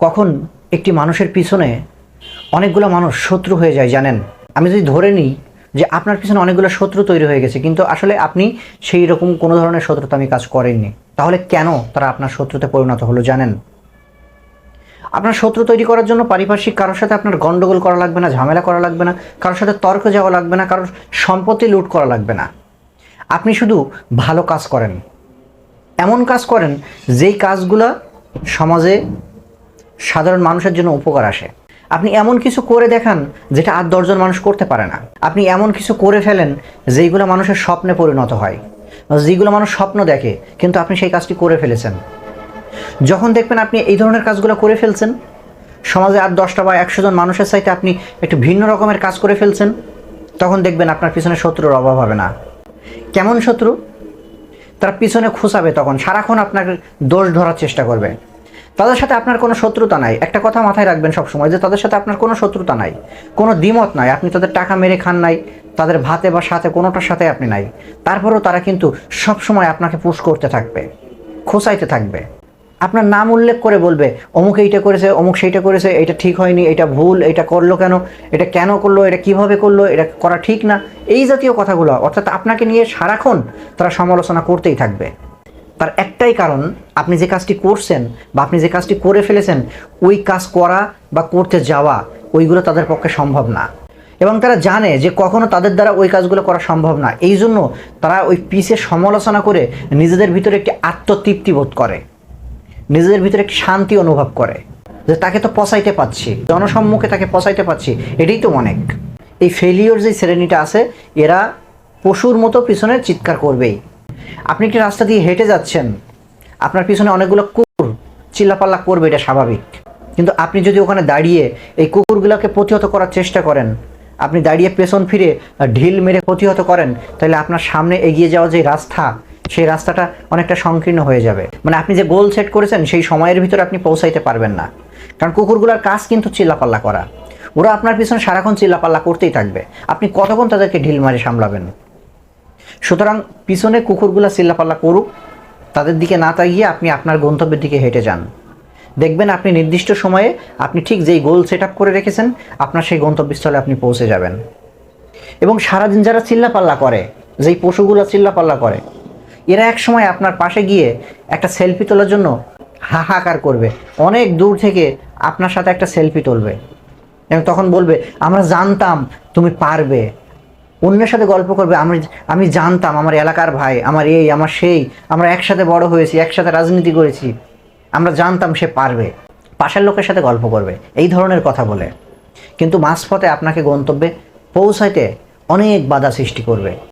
কখন একটি মানুষের পিছনে অনেকগুলো মানুষ শত্রু হয়ে যায়, জানেন? আমি যদি ধরে নিই যে আপনার পিছনে অনেকগুলো শত্রু তৈরি হয়ে গেছে, কিন্তু আসলে আপনি সেই রকম কোনো ধরনের শত্রুতা আমি কাজ করেননি, তাহলে কেন তারা আপনার শত্রুতে পরিণত হলো, জানেন? আপনার শত্রু তৈরি করার জন্য পারিপার্শ্বিক কারোর সাথে আপনার গন্ডগোল করা লাগবে না, ঝামেলা করা লাগবে না, কারোর সাথে তর্ক যাওয়া লাগবে না, কারোর সম্পত্তি লুট করা লাগবে না। আপনি শুধু ভালো কাজ করেন। এমন কাজ করেন যেই কাজগুলো সমাজে সাধারণ মানুষের জন্য উপকার আসে। আপনি এমন কিছু করে দেখান যেটা আর দশজন মানুষ করতে পারে না। আপনি এমন কিছু করে ফেলেন যেইগুলো মানুষের স্বপ্নে পরিণত হয়। যেগুলো মানুষ স্বপ্ন দেখে, কিন্তু আপনি সেই কাজটি করে ফেলেছেন। যখন দেখবেন আপনি এই ধরনের কাজগুলো করে ফেলছেন, সমাজে আর দশটা বা একশো জন মানুষের সাথে আপনি একটু ভিন্ন রকমের কাজ করে ফেলছেন, তখন দেখবেন আপনার পিছনে শত্রুর অভাব হবে না। কেমন শত্রু? তারা পিছনে খুঁচাবে তখন, সারাক্ষণ আপনাকে দোষ ধরার চেষ্টা করবে। তাদের সাথে আপনার কোনো শত্রুতা নাই। একটা কথা মাথায় রাখবেন সবসময় যে তাদের সাথে আপনার কোনো শত্রুতা নাই, কোনো দ্বিমত নাই। আপনি তাদের টাকা মেরে খান নাই, তাদের ভাতে বা সাথে কোনোটার সাথে আপনি নাই। তারপরেও তারা কিন্তু সবসময় আপনাকে পুশ করতে থাকবে, খোঁচাইতে থাকবে। আপনার নাম উল্লেখ করে বলবে, অমুক এইটা করেছে, অমুক সেইটা করেছে এটা ঠিক হয়নি এটা ভুল এটা করল কেন, এটা কেন করল, এটা কীভাবে করল, এটা করা ঠিক না। এই জাতীয় কথাগুলো, অর্থাৎ আপনাকে নিয়ে সারাক্ষণ তারা সমালোচনা করতেই থাকবে। তার একটাই কারণ, আপনি যে কাজটি করছেন বা আপনি যে কাজটি করে ফেলেছেন, ওই কাজ করা বা করতে যাওয়া, ওইগুলো তাদের পক্ষে সম্ভব না। এবং তারা জানে যে কখনো তাদের দ্বারা ওই কাজগুলো করা সম্ভব না। এই জন্য তারা ওই পিসে সমালোচনা করে নিজেদের ভিতরে একটি আত্মতৃপ্তি বোধ করে। নিজেদের ভিতরে একটি শান্তি অনুভব করে যে তাকে তো পচাইতে পাচ্ছি জনসম্মুখে তাকে পচাইতে পাচ্ছি এটাই তো অনেক। এই ফেলিওর যে শ্রেণীটা আছে, এরা পশুর মতো পিছনে চিৎকার করবেই। আপনি একটি রাস্তা দিয়ে হেঁটে যাচ্ছেন? আপনার পিছনে অনেকগুলো কুকুর চিল্লাপাল্লা করবে, এটা স্বাভাবিক। কিন্তু আপনি যদি ওখানে দাঁড়িয়ে এই কুকুরগুলোকে প্রতিহত করার চেষ্টা করেন, আপনি দাঁড়িয়ে পেছন ফিরে ঢিল মেরে প্রতিহত করেন, তাহলে আপনার সামনে এগিয়ে যাওয়া যে রাস্তা, সেই রাস্তাটা অনেকটা সংকীর্ণ হয়ে যাবে। মানে আপনি যে গোল সেট করেছেন, সেই সময়ের ভিতরে আপনি পৌঁছাইতে পারবেন না। কারণ কুকুরগুলোর কাজ কিন্তু চিল্লাপাল্লা করা। ওরা আপনার পিছনে সারাক্ষণ চিল্লাপাল্লা করতেই থাকবে। আপনি কতক্ষণ তাদেরকে ঢিল মারে সামলাবেন? সুতরাং পিছনে কুকুরগুলা চিল্লাপাল্লা করুক, তাদের দিকে না তাকিয়ে আপনি আপনার গন্তব্যের দিকে হেঁটে যান। দেখবেন আপনি নির্দিষ্ট সময়ে আপনি ঠিক যেই গোল সেট করে রেখেছেন, আপনার সেই গন্তব্যস্থলে আপনি পৌঁছে যাবেন। এবং সারাদিন যারা চিল্লাপাল্লা করে, যেই পশুগুলো চিল্লাপাল্লা করে, এরা এক সময় আপনার পাশে গিয়ে একটা সেলফি তোলার জন্য হাহাকার করবে। অনেক দূর থেকে আপনার সাথে একটা সেলফি তুলবে। এবং তখন বলবে, আমরা জানতাম তুমি পারবে। অন্যের সাথে গল্প করবে, আমি আমি জানতাম আমার এলাকার ভাই, আমার এই, আমার সেই, আমরা একসাথে বড় হয়েছি, একসাথে রাজনীতি করেছি, আমরা জানতাম সে পারবে। পাশের লোকের সাথে গল্প করবে, এই ধরনের কথা বলে। কিন্তু মাঝপথে আপনাকে গন্তব্যে পৌঁছাইতে অনেক বাধা সৃষ্টি করবে।